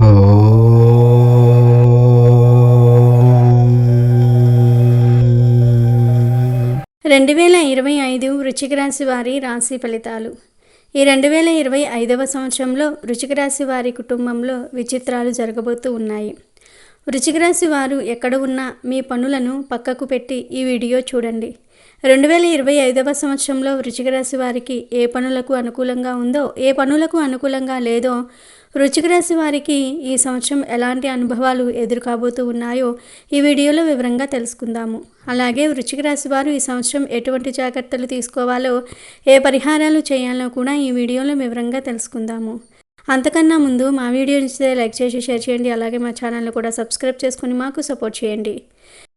రెండు వేల ఇరవై ఐదు వృచ్చిక రాశి వారి రాశి ఫలితాలు. ఈ రెండు వేల ఇరవై ఐదవ సంవత్సరంలో వృచ్చిక రాశి వారి కుటుంబంలో విచిత్రాలు జరగబోతూ ఉన్నాయి. వృచ్చిక రాశి వారు ఎక్కడ ఉన్నా మీ పనులను పక్కకు పెట్టి ఈ వీడియో చూడండి. రెండు వేల ఇరవై ఐదవ సంవత్సరంలో వృచ్చిక రాశి వారికి ఏ పనులకు అనుకూలంగా ఉందో ఏ పనులకు అనుకూలంగా లేదో వృశ్చిక రాశి వారికి ఈ సంవత్సరం ఎలాంటి అనుభవాలు ఎదురుకాబోతూ ఉన్నాయో ఈ వీడియోలో వివరంగా తెలుసుకుందాము. అలాగే వృశ్చిక రాశి వారు ఈ సంవత్సరం ఎటువంటి జాగ్రత్తలు తీసుకోవాలో ఏ పరిహారాలు చేయాలో కూడా ఈ వీడియోలో వివరంగా తెలుసుకుందాము. అంతకన్నా ముందు మా వీడియో నచ్చితే లైక్ చేసి షేర్ చేయండి. అలాగే మా ఛానల్ని కూడా సబ్స్క్రైబ్ చేసుకుని మాకు సపోర్ట్ చేయండి.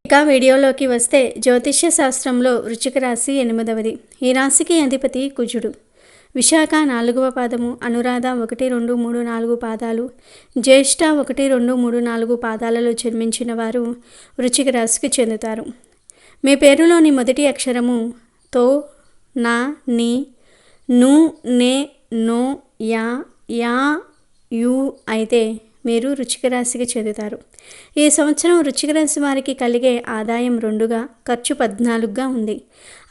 ఇక వీడియోలోకి వస్తే జ్యోతిష్య శాస్త్రంలో వృశ్చిక రాశి ఎనిమిదవది. ఈ రాశికి అధిపతి కుజుడు. విశాఖ నాలుగవ పాదము అనురాధ ఒకటి రెండు మూడు నాలుగు పాదాలు జ్యేష్ఠ ఒకటి రెండు మూడు నాలుగు పాదాలలో జన్మించిన వారు వృశ్చిక రాశికి చెందుతారు. మీ పేరులోని మొదటి అక్షరము తో నా ని ను నే నో యా యా యు అయితే మీరు రుచిక రాశికి చెందుతారు. ఈ సంవత్సరం రుచిక రాశి వారికి కలిగే ఆదాయం రెండుగా ఖర్చు పద్నాలుగుగా ఉంది.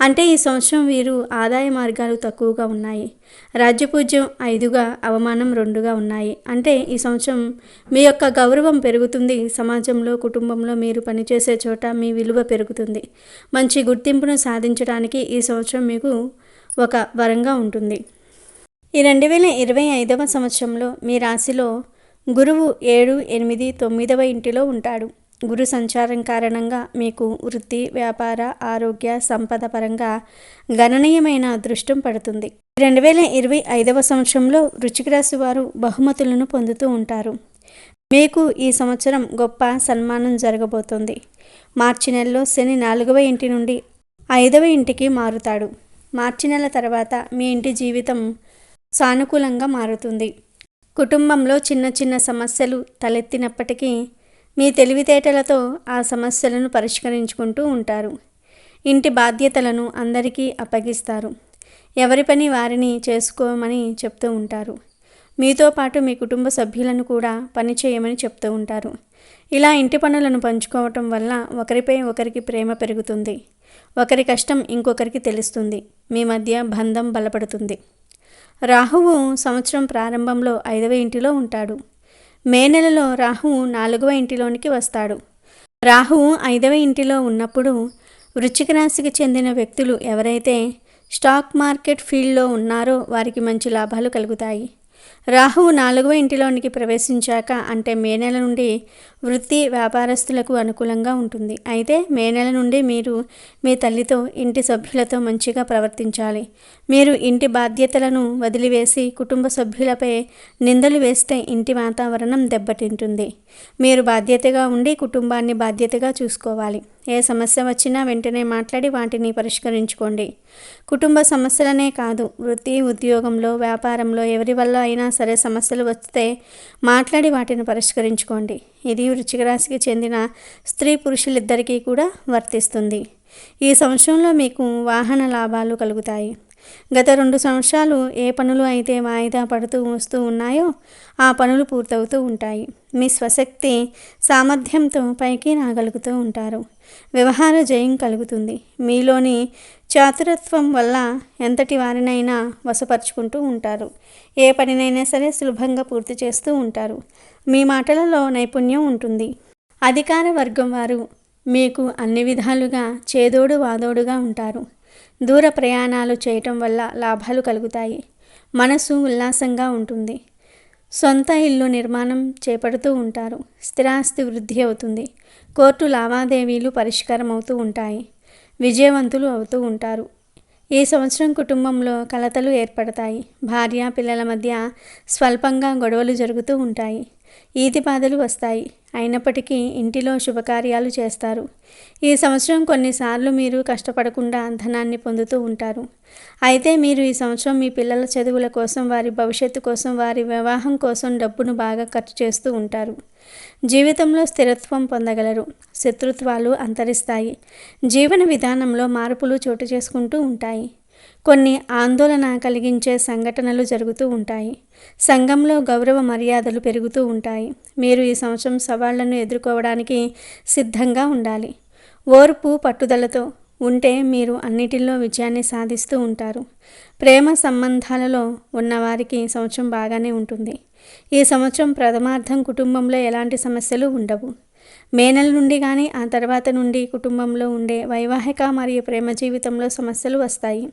అంటే ఈ సంవత్సరం వీరు ఆదాయ మార్గాలు తక్కువగా ఉన్నాయి. రాజ్యపూజ్యం ఐదుగా అవమానం రెండుగా ఉన్నాయి. అంటే ఈ సంవత్సరం మీ యొక్క గౌరవం పెరుగుతుంది. సమాజంలో కుటుంబంలో మీరు పనిచేసే చోట మీ విలువ పెరుగుతుంది. మంచి గుర్తింపును సాధించడానికి ఈ సంవత్సరం మీకు ఒక వరంగా ఉంటుంది. ఈ రెండు వేల ఇరవై ఐదవ సంవత్సరంలో మీ రాశిలో గురువు ఏడు ఎనిమిది తొమ్మిదవ ఇంటిలో ఉంటాడు. గురు సంచారం కారణంగా మీకు వృత్తి వ్యాపార ఆరోగ్య సంపద పరంగా గణనీయమైన అదృష్టం పడుతుంది. రెండు వేల ఇరవై ఐదవ సంవత్సరంలో వృచ్చిక రాశి వారు బహుమతులను పొందుతూ ఉంటారు. మీకు ఈ సంవత్సరం గొప్ప సన్మానం జరగబోతోంది. మార్చి నెలలో శని నాలుగవ ఇంటి నుండి ఐదవ ఇంటికి మారుతాడు. మార్చి నెల తర్వాత మీ ఇంటి జీవితం సానుకూలంగా మారుతుంది. కుటుంబంలో చిన్న చిన్న సమస్యలు తలెత్తినప్పటికీ మీ తెలివితేటలతో ఆ సమస్యలను పరిష్కరించుకుంటూ ఉంటారు. ఇంటి బాధ్యతలను అందరికీ అప్పగిస్తారు. ఎవరి పని వారిని చేసుకోమని చెప్తూ ఉంటారు. మీతో పాటు మీ కుటుంబ సభ్యులను కూడా పని చేయమని చెప్తూ ఉంటారు. ఇలా ఇంటి పనులను పంచుకోవటం వల్ల ఒకరిపై ఒకరికి ప్రేమ పెరుగుతుంది. ఒకరి కష్టం ఇంకొకరికి తెలుస్తుంది. మీ మధ్య బంధం బలపడుతుంది. రాహువు సంవత్సరం ప్రారంభంలో ఐదవ ఇంటిలో ఉంటాడు. మే నెలలో రాహువు నాలుగవ ఇంటిలోనికి వస్తాడు. రాహువు ఐదవ ఇంటిలో ఉన్నప్పుడు వృశ్చిక రాశికి చెందిన వ్యక్తులు ఎవరైతే స్టాక్ మార్కెట్ ఫీల్డ్లో ఉన్నారో వారికి మంచి లాభాలు కలుగుతాయి. రాహువు నాలుగవ ఇంటిలోనికి ప్రవేశించాక అంటే మే నెల నుండి వృత్తి వ్యాపారస్తులకు అనుకూలంగా ఉంటుంది. అయితే మే నెల నుండి మీరు మీ తల్లితో ఇంటి సభ్యులతో మంచిగా ప్రవర్తించాలి. మీరు ఇంటి బాధ్యతలను వదిలివేసి కుటుంబ సభ్యులపై నిందలు వేస్తే ఇంటి వాతావరణం దెబ్బతింటుంది. మీరు బాధ్యతగా ఉండి కుటుంబాన్ని బాధ్యతగా చూసుకోవాలి. ఏ సమస్య వచ్చినా వెంటనే మాట్లాడి వాటిని పరిష్కరించుకోండి. కుటుంబ సమస్యలనే కాదు వృత్తి ఉద్యోగంలో వ్యాపారంలో ఎవరి వల్ల అయినా సరే సమస్యలు వస్తే మాట్లాడి వాటిని పరిష్కరించుకోండి. ఇది వృచ్చిక రాశికి చెందిన స్త్రీ పురుషులిద్దరికీ కూడా వర్తిస్తుంది. ఈ సంవత్సరంలో మీకు వాహన లాభాలు కలుగుతాయి. గత రెండు సంవత్సరాలు ఏ పనులు అయితే వాయిదా పడుతూ వస్తూ ఉన్నాయో ఆ పనులు పూర్తవుతూ ఉంటాయి. మీ స్వశక్తి సామర్థ్యంతో పైకి రాగలుగుతూ ఉంటారు. వ్యవహార జయం కలుగుతుంది. మీలోని చాతురత్వం వల్ల ఎంతటి వారినైనా వశపరుచుకుంటూ ఉంటారు. ఏ పనినైనా సరే సులభంగా పూర్తి చేస్తూ ఉంటారు. మీ మాటలలో నైపుణ్యం ఉంటుంది. అధికార వర్గం వారు మీకు అన్ని విధాలుగా చేదోడు వాదోడుగా ఉంటారు. దూర ప్రయాణాలు చేయటం వల్ల లాభాలు కలుగుతాయి. మనసు ఉల్లాసంగా ఉంటుంది. సొంత ఇల్లు నిర్మాణం చేపడుతూ ఉంటారు. స్థిరాస్తి వృద్ధి అవుతుంది. కోర్టు లావాదేవీలు పరిష్కారం అవుతూ ఉంటాయి. విజయవంతులు అవుతూ ఉంటారు. ఈ సంవత్సరం కుటుంబంలో కలతలు ఏర్పడతాయి. భార్య పిల్లల మధ్య స్వల్పంగా గొడవలు జరుగుతూ ఉంటాయి. ఈతి బాధలు వస్తాయి. అయినప్పటికీ ఇంటిలో శుభకార్యాలు చేస్తారు. ఈ సంవత్సరం కొన్నిసార్లు మీరు కష్టపడకుండా ధనాన్ని పొందుతూ ఉంటారు. అయితే మీరు ఈ సంవత్సరం మీ పిల్లల చదువుల కోసం వారి భవిష్యత్తు కోసం వారి వివాహం కోసం డబ్బును బాగా ఖర్చు చేస్తూ ఉంటారు. జీవితంలో స్థిరత్వం పొందగలరు. శత్రుత్వాలు అంతరిస్తాయి. జీవన విధానంలో మార్పులు చోటు చేసుకుంటూ ఉంటాయి. కొన్ని ఆందోళన కలిగించే సంఘటనలు జరుగుతూ ఉంటాయి. సంఘంలో గౌరవ మర్యాదలు పెరుగుతూ ఉంటాయి. మీరు ఈ సంవత్సరం సవాళ్ళను ఎదుర్కోవడానికి సిద్ధంగా ఉండాలి. ఓర్పు పట్టుదలతో ఉంటే మీరు అన్నిటిలో విజయాన్ని సాధిస్తూ ఉంటారు. ప్రేమ సంబంధాలలో ఉన్నవారికి సంవత్సరం బాగానే ఉంటుంది. ఈ సంవత్సరం ప్రథమార్థం కుటుంబంలో ఎలాంటి సమస్యలు ఉండవు. మే నెల నుండి కానీ ఆ తర్వాత నుండి కుటుంబంలో ఉండే వైవాహిక మరియు ప్రేమ జీవితంలో సమస్యలు వస్తాయి.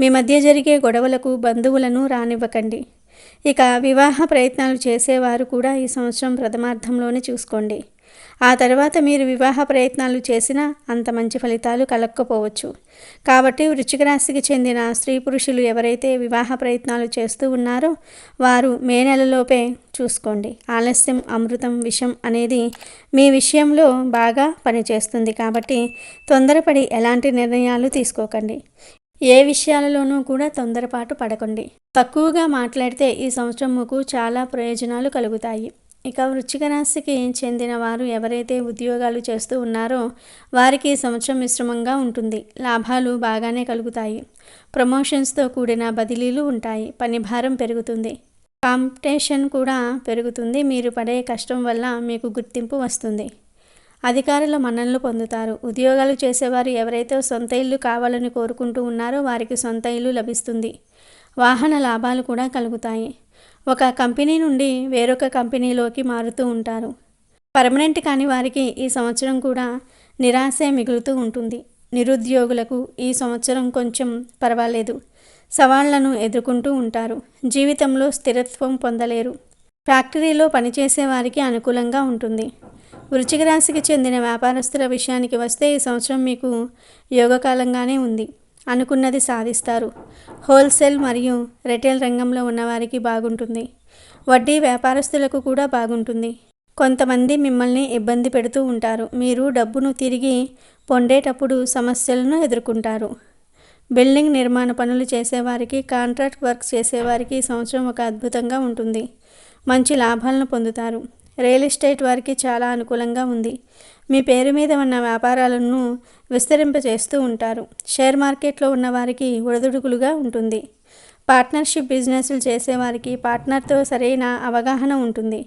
మీ మధ్య జరిగే గొడవలకు బంధువులను రానివ్వకండి. ఇక వివాహ ప్రయత్నాలు చేసేవారు కూడా ఈ సంవత్సరం ప్రథమార్థంలోనే చూసుకోండి. ఆ తర్వాత మీరు వివాహ ప్రయత్నాలు చేసినా అంత మంచి ఫలితాలు కలక్కపోవచ్చు. కాబట్టి వృశ్చిక రాశికి చెందిన స్త్రీ పురుషులు ఎవరైతే వివాహ ప్రయత్నాలు చేస్తూ ఉన్నారో వారు మే నెలలోపే చూసుకోండి. ఆలస్యం అమృతం విషం అనేది మీ విషయంలో బాగా పనిచేస్తుంది కాబట్టి తొందరపడి ఎలాంటి నిర్ణయాలు తీసుకోకండి. ఏ విషయాలలోనూ కూడా తొందరపాటు పడకండి. తక్కువగా మాట్లాడితే ఈ సంవత్సరం మీకు చాలా ప్రయోజనాలు కలుగుతాయి. ఇక వృచ్చిక రాశికి చెందిన వారు ఎవరైతే ఉద్యోగాలు చేస్తూ ఉన్నారో వారికి సంవత్సరం మిశ్రమంగా ఉంటుంది. లాభాలు బాగానే కలుగుతాయి. ప్రమోషన్స్తో కూడిన బదిలీలు ఉంటాయి. పని భారం పెరుగుతుంది. కాంపిటీషన్ కూడా పెరుగుతుంది. మీరు పడే కష్టం వల్ల మీకు గుర్తింపు వస్తుంది. అధికారుల మన్ననలు పొందుతారు. ఉద్యోగాలు చేసేవారు ఎవరైతే సొంత ఇల్లు కావాలని కోరుకుంటూ ఉన్నారో వారికి సొంత ఇల్లు లభిస్తుంది. వాహన లాభాలు కూడా కలుగుతాయి. ఒక కంపెనీ నుండి వేరొక కంపెనీలోకి మారుతూ ఉంటారు. పర్మనెంట్ కాని వారికి ఈ సంవత్సరం కూడా నిరాశే మిగులుతూ ఉంటుంది. నిరుద్యోగులకు ఈ సంవత్సరం కొంచెం పర్వాలేదు. సవాళ్ళను ఎదుర్కొంటూ ఉంటారు. జీవితంలో స్థిరత్వం పొందలేరు. ఫ్యాక్టరీలో పనిచేసే వారికి అనుకూలంగా ఉంటుంది. వృచ్చిక రాశికి చెందిన వ్యాపారస్తుల విషయానికి వస్తే ఈ సంవత్సరం మీకు యోగకాలంగానే ఉంది. అనుకున్నది సాధిస్తారు. హోల్సేల్ మరియు రిటైల్ రంగంలో ఉన్నవారికి బాగుంటుంది. వడ్డీ వ్యాపారస్తులకు కూడా బాగుంటుంది. కొంతమంది మిమ్మల్ని ఇబ్బంది పెడుతూ ఉంటారు. మీరు డబ్బును తిరిగి పొందేటప్పుడు సమస్యలను ఎదుర్కొంటారు. బిల్డింగ్ నిర్మాణ పనులు చేసేవారికి కాంట్రాక్ట్ వర్క్ చేసేవారికి ఈ సంవత్సరం ఒక అద్భుతంగా ఉంటుంది. మంచి లాభాలను పొందుతారు. రియల్ ఎస్టేట్ వారికి చాలా అనుకూలంగా ఉంది. మీ పేరు మీద ఉన్న వ్యాపారాలను విస్తరింపజేస్తూ ఉంటారు. షేర్ మార్కెట్లో ఉన్నవారికి ఒడిదుడుకులుగా ఉంటుంది. పార్ట్నర్షిప్ బిజినెస్లు చేసేవారికి పార్ట్నర్తో సరైన అవగాహన ఉంటుంది.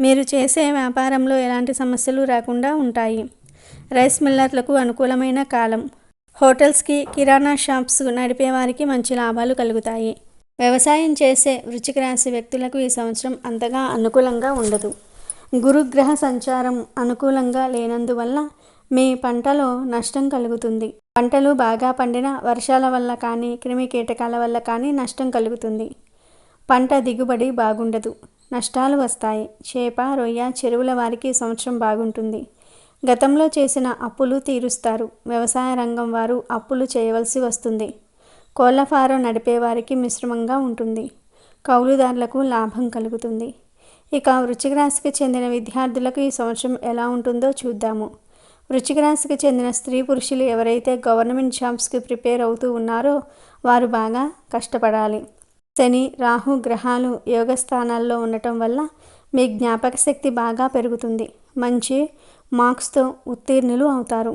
మీరు చేసే వ్యాపారంలో ఎలాంటి సమస్యలు రాకుండా ఉంటాయి. రైస్ మిల్లర్లకు అనుకూలమైన కాలం. హోటల్స్కి కిరాణా షాప్స్ నడిపే వారికి మంచి లాభాలు కలుగుతాయి. వ్యవసాయం చేసే వృచ్చిక రాశి వ్యక్తులకు ఈ సంవత్సరం అంతగా అనుకూలంగా ఉండదు. గురుగ్రహ సంచారం అనుకూలంగా లేనందువల్ల మీ పంటలో నష్టం కలుగుతుంది. పంటలు బాగా పండిన వర్షాల వల్ల కానీ క్రిమి కీటకాల వల్ల కానీ నష్టం కలుగుతుంది. పంట దిగుబడి బాగుండదు. నష్టాలు వస్తాయి. చేప రొయ్య చెరువుల వారికి సంవత్సరం బాగుంటుంది. గతంలో చేసిన అప్పులు తీరుస్తారు. వ్యవసాయ రంగం వారు అప్పులు చేయవలసి వస్తుంది. కోళ్ళ ఫారం నడిపేవారికి మిశ్రమంగా ఉంటుంది. కౌలుదారులకు లాభం కలుగుతుంది. ఇక వృశ్చిక రాశికి చెందిన విద్యార్థులకు ఈ సంవత్సరం ఎలా ఉంటుందో చూద్దాము. వృశ్చిక రాశికి చెందిన స్త్రీ పురుషులు ఎవరైతే గవర్నమెంట్ జాబ్స్కి ప్రిపేర్ అవుతూ ఉన్నారో వారు బాగా కష్టపడాలి. శని రాహు గ్రహాలు యోగ స్థానాల్లో ఉండటం వల్ల మీ జ్ఞాపక శక్తి బాగా పెరుగుతుంది. మంచి మార్క్స్తో ఉత్తీర్ణులు అవుతారు.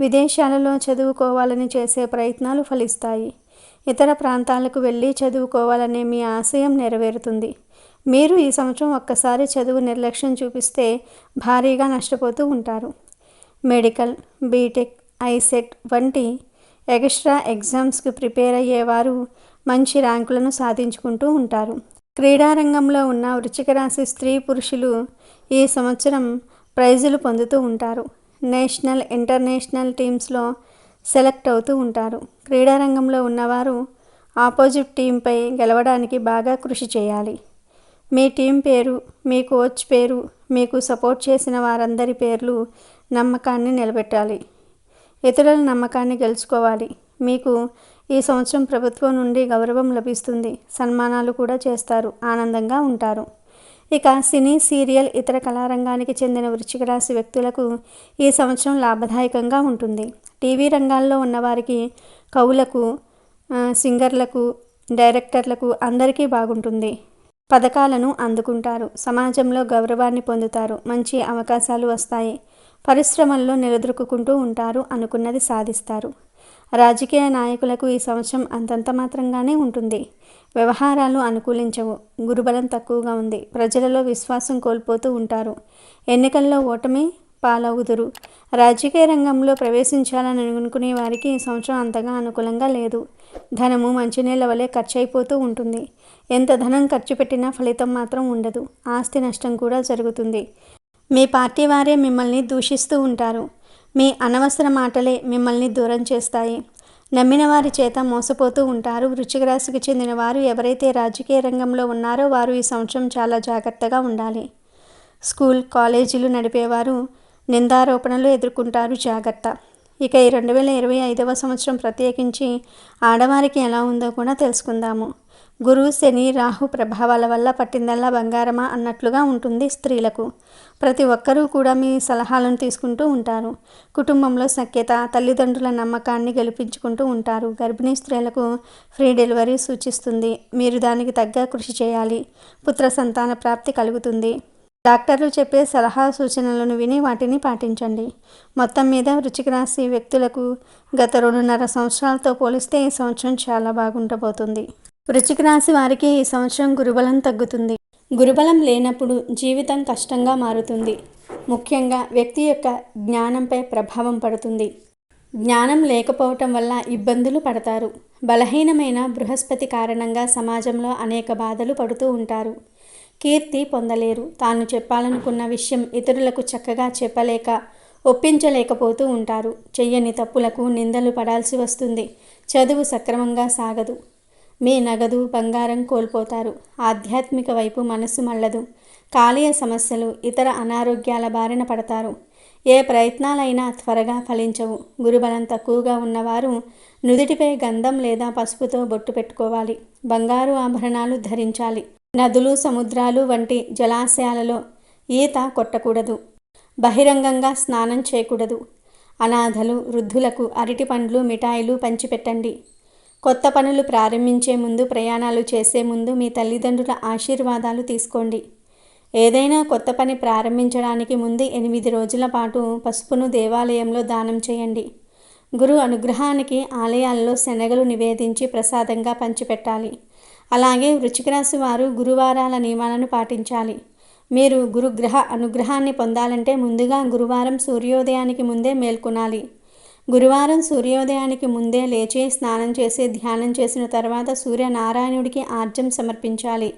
విదేశాలలో చదువుకోవాలని చేసే ప్రయత్నాలు ఫలిస్తాయి. ఇతర ప్రాంతాలకు వెళ్ళి చదువుకోవాలనే మీ ఆశయం నెరవేరుతుంది. మీరు ఈ సంవత్సరం ఒక్కసారి చదువు నిర్లక్ష్యం చూపిస్తే భారీగా నష్టపోతూ ఉంటారు. మెడికల్ బీటెక్ ఐసెట్ వంటి ఎక్స్ట్రా ఎగ్జామ్స్కి ప్రిపేర్ అయ్యేవారు మంచి ర్యాంకులను సాధించుకుంటూ ఉంటారు. క్రీడారంగంలో ఉన్న వృచ్చిక రాశి స్త్రీ పురుషులు ఈ సంవత్సరం ప్రైజులు పొందుతూ ఉంటారు. నేషనల్ ఇంటర్నేషనల్ టీమ్స్లో సెలెక్ట్ అవుతూ ఉంటారు. క్రీడారంగంలో ఉన్నవారు ఆపోజిట్ టీంపై గెలవడానికి బాగా కృషి చేయాలి. మీ టీం పేరు మీ కోచ్ పేరు మీకు సపోర్ట్ చేసిన వారందరి పేర్లు నమ్మకాన్ని నిలబెట్టాలి. ఇతరుల నమ్మకాన్ని గెలుచుకోవాలి. మీకు ఈ సంవత్సరం ప్రభుత్వం నుండి గౌరవం లభిస్తుంది. సన్మానాలు కూడా చేస్తారు. ఆనందంగా ఉంటారు. ఇక సినీ సీరియల్ ఇతర కళారంగానికి చెందిన వృశ్చిక రాశి వ్యక్తులకు ఈ సంవత్సరం లాభదాయకంగా ఉంటుంది. టీవీ రంగాల్లో ఉన్నవారికి కవులకు సింగర్లకు డైరెక్టర్లకు అందరికీ బాగుంటుంది. పథకాలను అందుకుంటారు. సమాజంలో గౌరవాన్ని పొందుతారు. మంచి అవకాశాలు వస్తాయి. పరిశ్రమల్లో నిలదొక్కుకుంటూ ఉంటారు అనుకున్నది సాధిస్తారు. రాజకీయ నాయకులకు ఈ సంవత్సరం అంతంత మాత్రంగానే ఉంటుంది. వ్యవహారాలు అనుకూలించవు. గురుబలం తక్కువగా ఉంది. ప్రజలలో విశ్వాసం కోల్పోతూ ఉంటారు. ఎన్నికల్లో ఓటమి పాలవుదురు. రాజకీయ రంగంలో ప్రవేశించాలని అనుకునే వారికి ఈ సంవత్సరం అంతగా అనుకూలంగా లేదు. ధనము మంచినీళ్ళ వలె ఖర్చు అయిపోతూ ఉంటుంది. ఎంత ధనం ఖర్చు పెట్టినా ఫలితం మాత్రం ఉండదు. ఆస్తి నష్టం కూడా జరుగుతుంది. మీ పార్టీ వారే మిమ్మల్ని దూషిస్తూ ఉంటారు. మీ అనవసర మాటలే మిమ్మల్ని దూరం చేస్తాయి. నమ్మిన వారి చేత మోసపోతూ ఉంటారు. వృశ్చిక రాశికి చెందిన వారు ఎవరైతే రాజకీయ రంగంలో ఉన్నారో వారు ఈ సంవత్సరం చాలా జాగ్రత్తగా ఉండాలి. స్కూల్ కాలేజీలు నడిపేవారు నిందారోపణలు ఎదుర్కొంటారు. జాగ్రత్త. ఇక ఈ రెండు వేల ఇరవై ఐదవ సంవత్సరం ప్రత్యేకించి ఆడవారికి ఎలా ఉందో కూడా తెలుసుకుందాము. గురు శని రాహు ప్రభావాల వల్ల పట్టిందల్లా బంగారమా అన్నట్లుగా ఉంటుంది స్త్రీలకు. ప్రతి ఒక్కరూ కూడా మీ సలహాలను తీసుకుంటూ ఉంటారు. కుటుంబంలో సఖ్యత తల్లిదండ్రుల నమ్మకాన్ని గెలిపించుకుంటూ ఉంటారు. గర్భిణీ స్త్రీలకు ఫ్రీ డెలివరీ సూచిస్తుంది. మీరు దానికి తగ్గ కృషి చేయాలి. పుత్ర సంతాన ప్రాప్తి కలుగుతుంది. డాక్టర్లు చెప్పే సలహా సూచనలను విని వాటిని పాటించండి. మొత్తం మీద వృచ్చిక రాశి వ్యక్తులకు గత రెండున్నర సంవత్సరాలతో పోలిస్తే ఈ సంవత్సరం చాలా బాగుండబోతుంది. వృచ్చిక రాశి వారికి ఈ సంవత్సరం గురుబలం తగ్గుతుంది. గురుబలం లేనప్పుడు జీవితం కష్టంగా మారుతుంది. ముఖ్యంగా వ్యక్తి యొక్క జ్ఞానంపై ప్రభావం పడుతుంది. జ్ఞానం లేకపోవటం వల్ల ఇబ్బందులు పడతారు. బలహీనమైన బృహస్పతి కారణంగా సమాజంలో అనేక బాధలు పడుతూ ఉంటారు. కీర్తి పొందలేరు. తాను చెప్పాలనుకున్న విషయం ఇతరులకు చక్కగా చెప్పలేక ఒప్పించలేకపోతూ ఉంటారు. చెయ్యని తప్పులకు నిందలు పడాల్సి వస్తుంది. చదువు సక్రమంగా సాగదు. మీ నగదు బంగారం కోల్పోతారు. ఆధ్యాత్మిక వైపు మనసు మళ్ళదు. కాలేయ సమస్యలు ఇతర అనారోగ్యాల బారిన పడతారు. ఏ ప్రయత్నాలైనా త్వరగా ఫలించవు. గురుబలం తక్కువగా ఉన్నవారు నుదుటిపై గంధం లేదా పసుపుతో బొట్టు పెట్టుకోవాలి. బంగారు ఆభరణాలు ధరించాలి. నదులు సముద్రాలు వంటి జలాశయాలలో ఈత కొట్టకూడదు. బహిరంగంగా స్నానం చేయకూడదు. అనాథలు వృద్ధులకు అరటి పండ్లు మిఠాయిలు పంచిపెట్టండి. కొత్త పనులు ప్రారంభించే ముందు ప్రయాణాలు చేసే ముందు మీ తల్లిదండ్రుల ఆశీర్వాదాలు తీసుకోండి. ఏదైనా కొత్త పని ప్రారంభించడానికి ముందు ఎనిమిది రోజుల పాటు పసుపును దేవాలయంలో దానం చేయండి. గురు అనుగ్రహానికి ఆలయాల్లో శనగలు నివేదించి ప్రసాదంగా పంచిపెట్టాలి. అలాగే వృచ్చికరాశి వారు గురువారాల నియమాలను పాటించాలి. మీరు గురుగ్రహ అనుగ్రహాన్ని పొందాలంటే ముందుగా గురువారం సూర్యోదయానికి ముందే మేల్కొనాలి. గురువారం సూర్యోదయానికి ముందే లేచి స్నానం చేసి ధ్యానం చేసిన తర్వాత సూర్యనారాయణుడికి ఆర్జం సమర్పించాలి.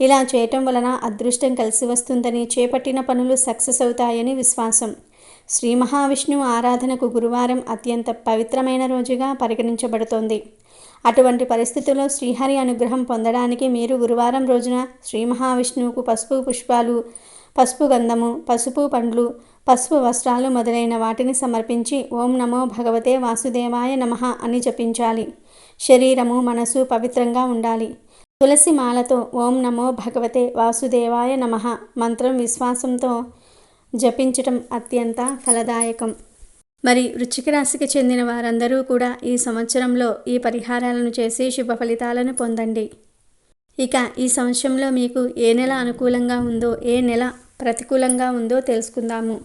ఇలా చేయటం వలన అదృష్టం కలిసి వస్తుందని చేపట్టిన పనులు సక్సెస్ అవుతాయని విశ్వాసం. శ్రీ మహావిష్ణువు ఆరాధనకు గురువారం అత్యంత పవిత్రమైన రోజుగా పరిగణించబడుతోంది. అటువంటి పరిస్థితుల్లో శ్రీహరి అనుగ్రహం పొందడానికి మీరు గురువారం రోజున శ్రీ మహావిష్ణువుకు పసుపు పుష్పాలు పసుపు గంధము పసుపు పండ్లు పసుపు వస్త్రాలు మొదలైన వాటిని సమర్పించి ఓం నమో భగవతే వాసుదేవాయ నమ అని జపించాలి. శరీరము మనసు పవిత్రంగా ఉండాలి. తులసి మాలతో ఓం నమో భగవతే వాసుదేవాయ నమ మంత్రం విశ్వాసంతో జపించటం అత్యంత ఫలదాయకం. మరి వృశ్చిక రాశికి చెందిన వారందరూ కూడా ఈ సంవత్సరంలో ఈ పరిహారాలను చేసి శుభ ఫలితాలను పొందండి. ఇక ఈ సంవత్సరంలో మీకు ఏ నెల అనుకూలంగా ఉందో ఏ నెల ప్రతికూలంగా ఉందో తెలుసుకుందాము.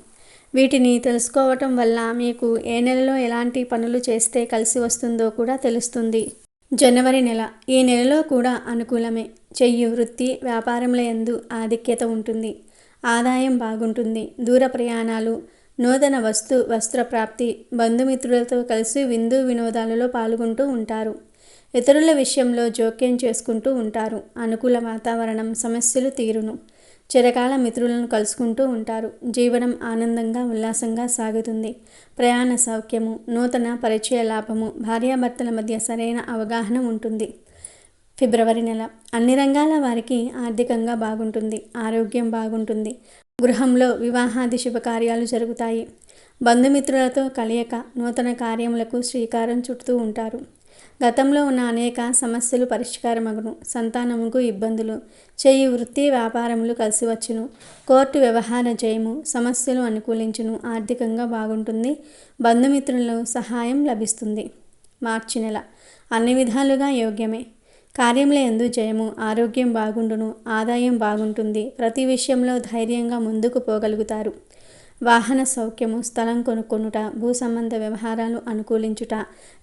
వీటిని తెలుసుకోవటం వల్ల మీకు ఏ నెలలో ఎలాంటి పనులు చేస్తే కలిసి వస్తుందో కూడా తెలుస్తుంది. జనవరి నెల ఈ నెలలో కూడా అనుకూలమే. చెయ్యి వృత్తి వ్యాపారంలో ఎందు ఆధిక్యత ఉంటుంది. ఆదాయం బాగుంటుంది. దూర ప్రయాణాలు నూతన వస్తు వస్త్ర ప్రాప్తి బంధుమిత్రులతో కలిసి విందు వినోదాలలో పాల్గొంటూ ఉంటారు. ఇతరుల విషయంలో జోక్యం చేసుకుంటూ ఉంటారు. అనుకూల వాతావరణం సమస్యలు తీరును. చిరకాల మిత్రులను కలుసుకుంటూ ఉంటారు. జీవనం ఆనందంగా ఉల్లాసంగా సాగుతుంది. ప్రయాణ సౌఖ్యము నూతన పరిచయ లాభము భార్యాభర్తల మధ్య సరైన అవగాహన ఉంటుంది. ఫిబ్రవరి నెల. అన్ని రంగాల వారికి ఆర్థికంగా బాగుంటుంది. ఆరోగ్యం బాగుంటుంది. గృహంలో వివాహాది శుభకార్యాలు జరుగుతాయి. బంధుమిత్రులతో కలయిక నూతన కార్యములకు శ్రీకారం చుడుతూ ఉంటారు. గతంలో ఉన్న అనేక సమస్యలు పరిష్కారమగును. సంతానముకు ఇబ్బందులు. చేయి వృత్తి వ్యాపారములు కలిసి వచ్చును కోర్టు వ్యవహార జయము సమస్యలు అనుకూలించును. ఆర్థికంగా బాగుంటుంది. బంధుమిత్రుల సహాయం లభిస్తుంది. మార్చి నెల. అన్ని విధాలుగా యోగ్యమే. కార్యంలో ఎందు జయము ఆరోగ్యం బాగుండును ఆదాయం బాగుంటుంది. ప్రతి విషయంలో ధైర్యంగా ముందుకు పోగలుగుతారు. వాహన సౌఖ్యము స్థలం కొనుక్కొనుట భూ సంబంధ వ్యవహారాలు అనుకూలించుట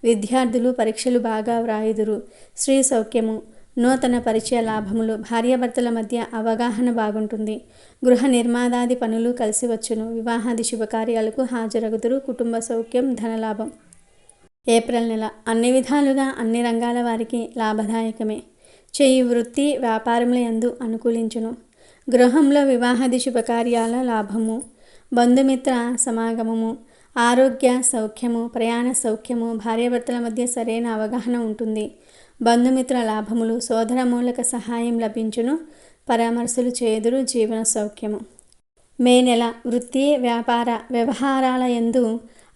విద్యార్థులు పరీక్షలు బాగా వ్రాయుదురు. స్త్రీ సౌఖ్యము నూతన పరిచయ లాభములు భార్యాభర్తల మధ్య అవగాహన బాగుంటుంది. గృహ నిర్మాదాది పనులు కలిసి వచ్చును. వివాహాది శుభకార్యాలకు హాజరగుదురు. కుటుంబ సౌఖ్యం ధనలాభం. ఏప్రిల్ నెల. అన్ని విధాలుగా అన్ని రంగాల వారికి లాభదాయకమే. చేయి వృత్తి వ్యాపారముల యందు అనుకూలించును. గృహంలో వివాహాది శుభకార్యాల లాభము బంధుమిత్ర సమాగమము ఆరోగ్య సౌఖ్యము ప్రయాణ సౌఖ్యము భార్యాభర్తల మధ్య సరైన అవగాహన ఉంటుంది. బంధుమిత్ర లాభములు సోదర మూలక సహాయం లభించును పరామర్శలు చేదురు జీవన సౌఖ్యము. మే నెల వృత్తి వ్యాపార వ్యవహారాల యందు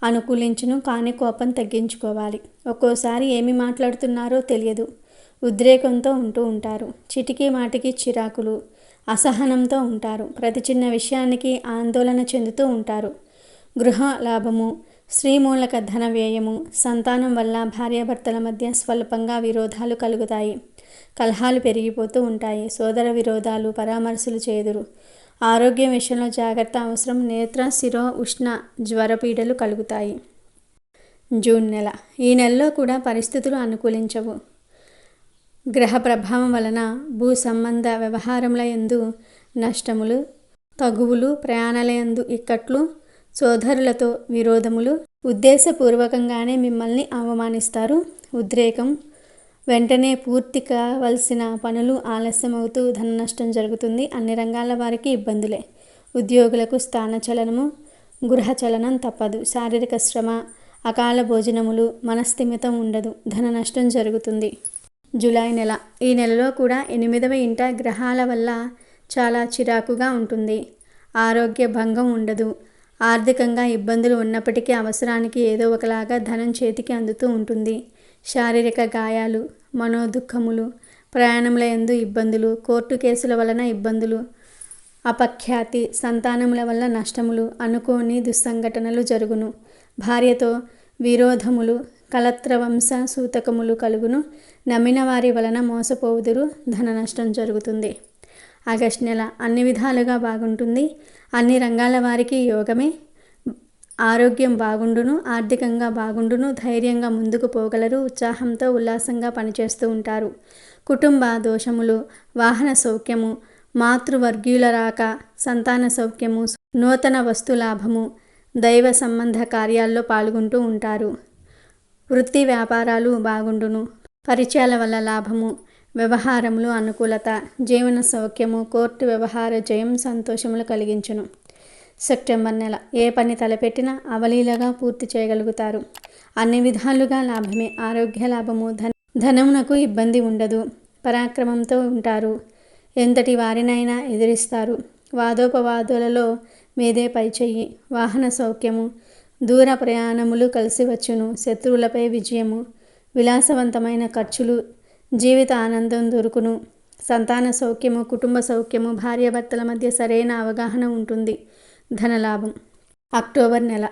అనుకూలించును కానీ కోపం తగ్గించుకోవాలి. ఒక్కోసారి ఏమి మాట్లాడుతున్నారో తెలియదు. ఉద్రేకంతో ఉంటూ ఉంటారు. చిటికీ మాటికి చిరాకులు అసహనంతో ఉంటారు. ప్రతి చిన్న విషయానికి ఆందోళన చెందుతూ ఉంటారు. గృహ లాభము స్త్రీ ధన వ్యయము సంతానం వల్ల భార్యాభర్తల మధ్య స్వల్పంగా విరోధాలు కలుగుతాయి. కలహాలు పెరిగిపోతూ ఉంటాయి. సోదర విరోధాలు పరామర్శలు చేదురు. ఆరోగ్యం విషయంలో జాగ్రత్త అవసరం. నేత్ర శిరో ఉష్ణ జ్వరపీడలు కలుగుతాయి. జూన్ నెల. ఈ నెలలో కూడా పరిస్థితులు అనుకూలించవు. గ్రహ ప్రభావం వలన భూ సంబంధ వ్యవహారముల యందు నష్టములు తగువులు ప్రయాణాల యందు ఇక్కట్లు సోదరులతో విరోధములు ఉద్దేశపూర్వకంగానే మిమ్మల్ని అవమానిస్తారు. ఉద్రేకం వెంటనే పూర్తి కావలసిన పనులు ఆలస్యమవుతూ ధన నష్టం జరుగుతుంది. అన్ని రంగాల వారికి ఇబ్బందులే. ఉద్యోగులకు స్థానచలనము గృహచలనం తప్పదు. శారీరక శ్రమ అకాల భోజనములు మనస్థిమితం ఉండదు. ధన నష్టం జరుగుతుంది. జూలై నెల. ఈ నెలలో కూడా ఎనిమిదవ ఇంట గ్రహాల వల్ల చాలా చిరాకుగా ఉంటుంది. ఆరోగ్య భంగం ఉండదు. ఆర్థికంగా ఇబ్బందులు ఉన్నప్పటికీ అవసరానికి ఏదో ఒకలాగా ధనం చేతికి అందుతూ ఉంటుంది. శారీరక గాయాలు మనోదుఖములు ప్రయాణముల యందు ఇబ్బందులు కోర్టు కేసుల వలన ఇబ్బందులు అపఖ్యాతి సంతానముల వల్ల నష్టములు అనుకోని దుస్సంఘటనలు జరుగును. భార్యతో విరోధములు కలత్రవంశ సూతకములు కలుగును. నమ్మిన వారి వలన మోసపోవుదురు ధన నష్టం జరుగుతుంది. ఆగస్ట్ నెల అన్ని విధాలుగా బాగుంటుంది. అన్ని రంగాల వారికి యోగమే. ఆరోగ్యం బాగుండును ఆర్థికంగా బాగుండును ధైర్యంగా ముందుకు పోగలరు ఉత్సాహంతో ఉల్లాసంగా పనిచేస్తూ ఉంటారు. కుటుంబ దోషములు వాహన సౌఖ్యము మాతృవర్గీయుల రాక సంతాన సౌఖ్యము నూతన వస్తు లాభము దైవ సంబంధ కార్యాల్లో పాల్గొంటూ ఉంటారు. వృత్తి వ్యాపారాలు బాగుండును పరిచయాల వల్ల లాభము వ్యవహారములు అనుకూలత జీవన సౌఖ్యము కోర్టు వ్యవహార జయం సంతోషములు కలిగించును. సెప్టెంబర్ నెల. ఏ పని తలపెట్టినా అవలీలగా పూర్తి చేయగలుగుతారు. అన్ని విధాలుగా లాభమే. ఆరోగ్య లాభము ధన ధనమునకు ఇబ్బంది ఉండదు. పరాక్రమంతో ఉంటారు. ఎంతటి వారినైనా ఎదిరిస్తారు. వాదోపవాదులలో మీదే పైచెయ్యి వాహన సౌఖ్యము దూర ప్రయాణములు కలిసి వచ్చును. శత్రువులపై విజయము విలాసవంతమైన ఖర్చులు జీవిత ఆనందం దొరుకును. సంతాన సౌఖ్యము కుటుంబ సౌఖ్యము భార్యాభర్తల మధ్య సరైన అవగాహన ఉంటుంది. ధనలాభం. అక్టోబర్ నెల.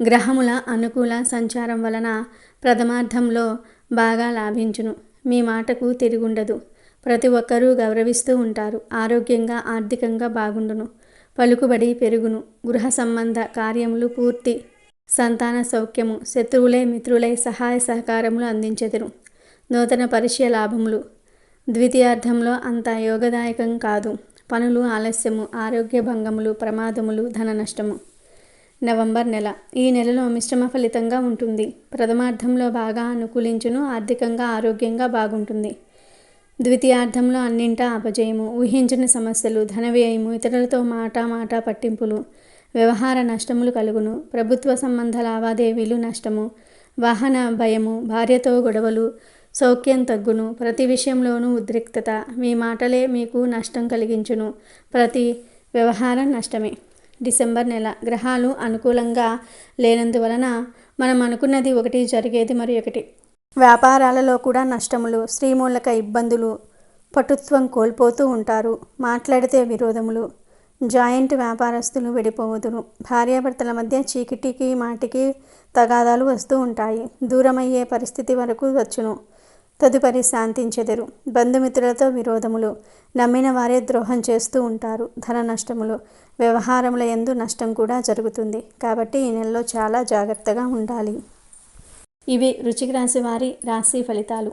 గ్రహముల అనుకూల సంచారం వలన ప్రథమార్థంలో బాగా లాభించును. మీ మాటకు తిరుగుండదు. ప్రతి ఒక్కరూ గౌరవిస్తూ ఉంటారు. ఆరోగ్యంగా ఆర్థికంగా బాగుండును. పలుకుబడి పెరుగును. గృహ సంబంధ కార్యములు పూర్తి. సంతాన సౌఖ్యము. శత్రువులే మిత్రులై సహాయ సహకారములు అందించెదరు. నూతన పరిచయ లాభములు. ద్వితీయార్థంలో అంత యోగదాయకం కాదు. పనులు ఆలస్యము ఆరోగ్య భంగములు ప్రమాదములు ధన నష్టము. నవంబర్ నెల. ఈ నెలలో మిశ్రమ ఫలితంగా ఉంటుంది. ప్రథమార్థంలో బాగా అనుకూలించును ఆర్థికంగా ఆరోగ్యంగా బాగుంటుంది. ద్వితీయార్థంలో అన్నింటా అపజయము ఊహించని సమస్యలు ధన వ్యయము ఇతరులతో మాట మాట పట్టింపులు వ్యవహార నష్టములు కలుగును. ప్రభుత్వ సంబంధ లావాదేవీలు నష్టము వాహన భయము భార్యతో గొడవలు సౌఖ్యం తగ్గును. ప్రతి విషయంలోనూ ఉద్రిక్తత. మీ మాటలే మీకు నష్టం కలిగించును. ప్రతి వ్యవహారం నష్టమే. డిసెంబర్ నెల. గ్రహాలు అనుకూలంగా లేనందువలన మనం అనుకున్నది ఒకటి జరిగేది మరి ఒకటి. వ్యాపారాలలో కూడా నష్టములు శ్రీమూలక ఇబ్బందులు పటుత్వం కోల్పోతూ ఉంటారు. మాట్లాడితే విరోధములు. జాయింట్ వ్యాపారస్తులు విడిపోవదును భార్యాభర్తల మధ్య చీకిటికి మాటికి తగాదాలు వస్తూ ఉంటాయి. దూరమయ్యే పరిస్థితి వరకు వచ్చును. తదుపరి శాంతించెదరు. బంధుమిత్రులతో విరోధములు. నమ్మిన వారే ద్రోహం చేస్తూ ఉంటారు. ధన నష్టములు. వ్యవహారముల ఎందు నష్టం కూడా జరుగుతుంది. కాబట్టి ఈ నెలలో చాలా జాగ్రత్తగా ఉండాలి. ఇవి రుచికి రాశి వారి రాశి ఫలితాలు.